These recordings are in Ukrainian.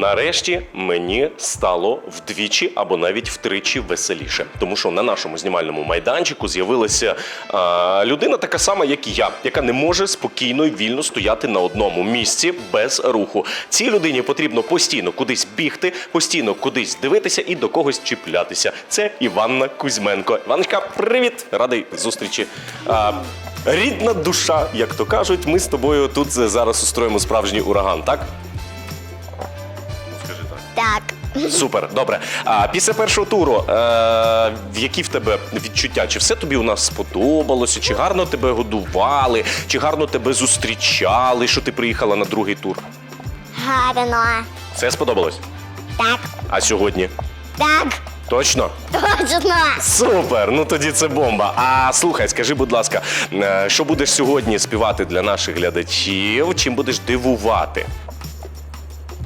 Нарешті мені стало вдвічі або навіть втричі веселіше, тому що на нашому знімальному майданчику з'явилася е, людина, така сама, як і я, яка не може спокійно і вільно стояти на одному місці без руху. Цій людині потрібно постійно кудись бігти, постійно кудись дивитися і до когось чіплятися. Це Іванна Кузьменко. Іваночка, привіт! Радий зустрічі. Е, рідна душа, як то кажуть, ми з тобою тут зараз устроїмо справжній ураган, так? Супер, добре. А після першого туру, е, які в тебе відчуття? Чи все тобі у нас сподобалося? Чи гарно тебе годували? Чи гарно тебе зустрічали, що ти приїхала на другий тур? Гарно. Все сподобалось? Так. А сьогодні? Так. Точно? Точно. Супер! Ну тоді це бомба. А слухай, скажи, будь ласка, е, що будеш сьогодні співати для наших глядачів? Чим будеш дивувати?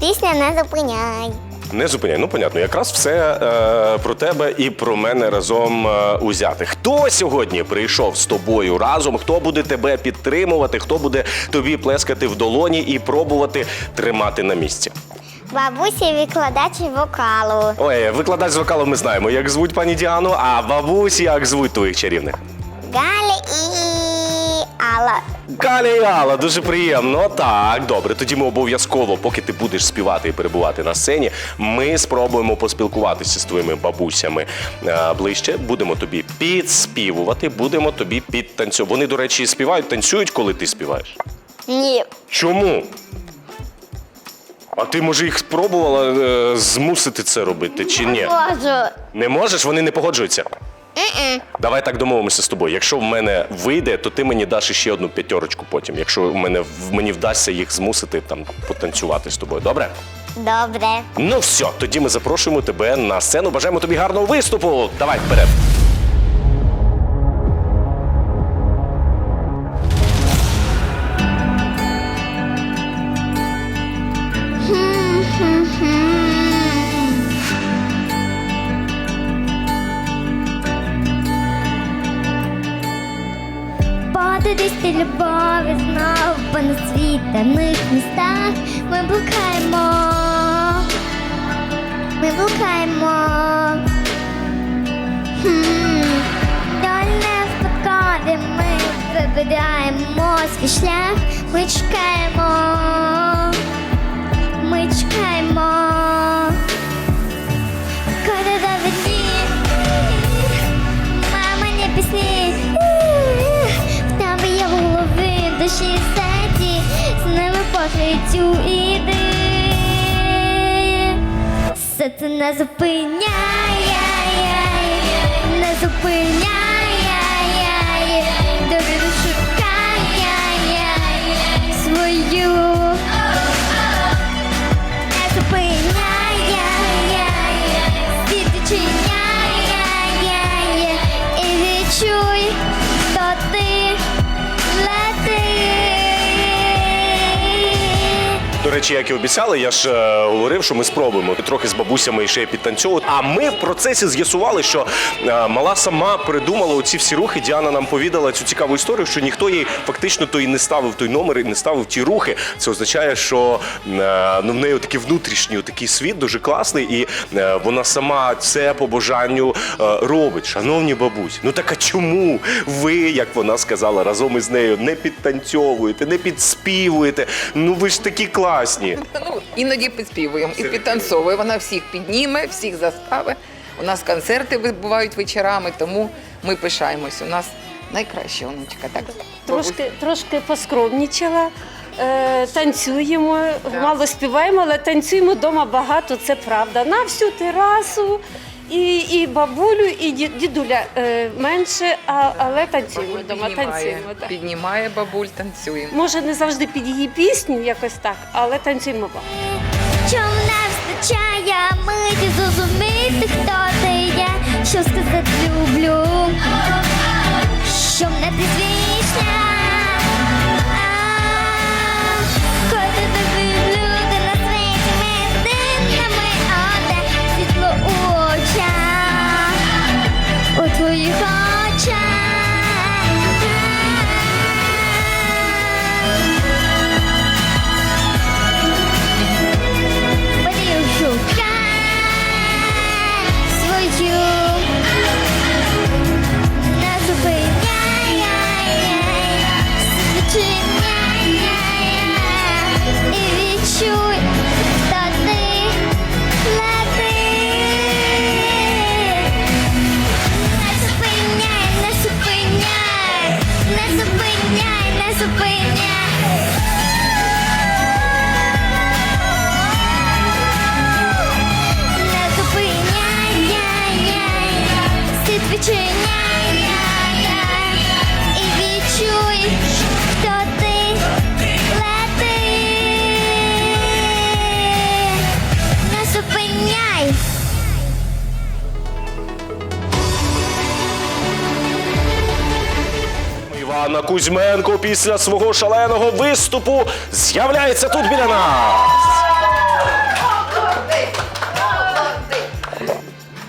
Пісня не зупиняй. Не зупиняй. Ну, понятно, якраз все е, про тебе і про мене разом е, узяти. Хто сьогодні прийшов з тобою разом? Хто буде тебе підтримувати? Хто буде тобі плескати в долоні і пробувати тримати на місці? Бабусі викладач вокалу. Ой, викладач з вокалу ми знаємо, як звуть пані Діану, а бабусі як звуть твоїх чарівних? Галя і Алла. І Алла, дуже приємно. Так, добре. Тоді ми обов'язково, поки ти будеш співати і перебувати на сцені, ми спробуємо поспілкуватися з твоїми бабусями е, ближче. Будемо тобі підспівувати, будемо тобі підтанцювати. Вони, до речі, співають, танцюють, коли ти співаєш. Ні. Чому? А ти, може, їх спробувала е, змусити це робити чи ні? Можу. Не можеш? Вони не погоджуються. Давай так домовимося з тобою. Якщо в мене вийде, то ти мені даш ще одну п'ятерочку потім. Якщо в мене в мені вдасться їх змусити там потанцювати з тобою. Добре? Добре. Ну все, тоді ми запрошуємо тебе на сцену. Бажаємо тобі гарного виступу. Давай вперед. Ти любові знов по несвітаних містах. Ми блукаємо. Ми блукаємо. Хм. Доль не спадкові ми вибираємо свій шлях. Ми чекаємо. Життю іди. Все це не зупиняє, не зупиняє, довіру шукає свою. Речі, як і обіцяли, я ж е, говорив, що ми спробуємо трохи з бабусями ще підтанцьовувати. А ми в процесі з'ясували, що е, мала сама придумала оці всі рухи. Діана нам повідала цю цікаву історію, що ніхто їй фактично то і не ставив той номер, і не ставив ті рухи. Це означає, що е, ну в неї такий внутрішній такий світ дуже класний, і е, вона сама це по бажанню е, робить. Шановні бабусі, ну так а чому ви, як вона сказала, разом із нею не підтанцьовуєте, не підспівуєте? Ну ви ж такі класні. Ну, іноді підспівуємо і підтанцовуємо. Вона всіх підніме, всіх застави. У нас концерти бувають вечорами, тому ми пишаємось. У нас найкраща онучка. Так? Трошки, трошки поскромнічала. Е, танцюємо, мало співаємо, але танцюємо вдома багато, це правда. На всю терасу. І, і бабулю, і дідуля е, менше, а, але танцюємо Бабуль вдома. піднімає, Танцюємо, так. піднімає бабуль, танцюємо. Може, не завжди під її пісню, якось так, але танцюємо багато. Чом не вистачає миті зрозуміти, хто ти є, що сказати люблю, що не ти свій Іванна Кузьменко після свого шаленого виступу з'являється тут біля нас.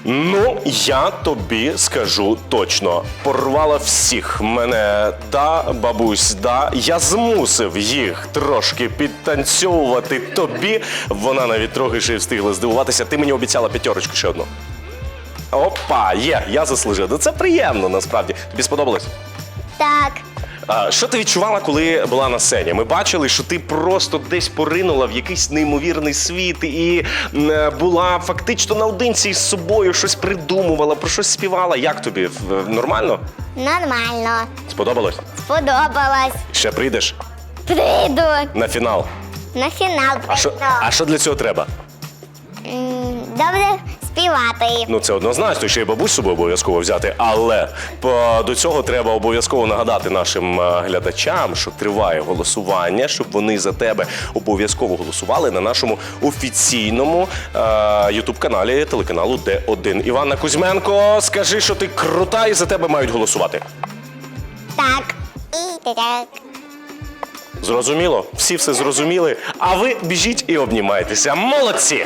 Ну, я тобі скажу точно, порвала всіх мене да, бабусь, да. Я змусив їх трошки підтанцьовувати тобі. Вона навіть трохи ще встигла здивуватися. Ти мені обіцяла п'ятерочку ще одну. Опа, є, я заслужив. Ну це приємно насправді. Тобі сподобалось? Так. А, що ти відчувала, коли була на сцені? Ми бачили, що ти просто десь поринула в якийсь неймовірний світ і м, е, була фактично наодинці з собою, щось придумувала, про щось співала. Як тобі? В- Нормально? Нормально. Сподобалось? Сподобалось. Ще прийдеш Прийду на фінал. на фінал. А що, прийду. а що для цього треба? М, Добре співати. Ну це однозначно, ще й бабусь з собою обов'язково взяти. Але по, до цього треба обов'язково нагадати нашим е, глядачам, що триває голосування, щоб вони за тебе обов'язково голосували на нашому офіційному ютуб каналі телеканалу Д1. Іванна Кузьменко, скажи, що ти крута і за тебе мають голосувати. Так. І так. Зрозуміло? Всі все зрозуміли. А ви біжіть і обнімайтеся. Молодці!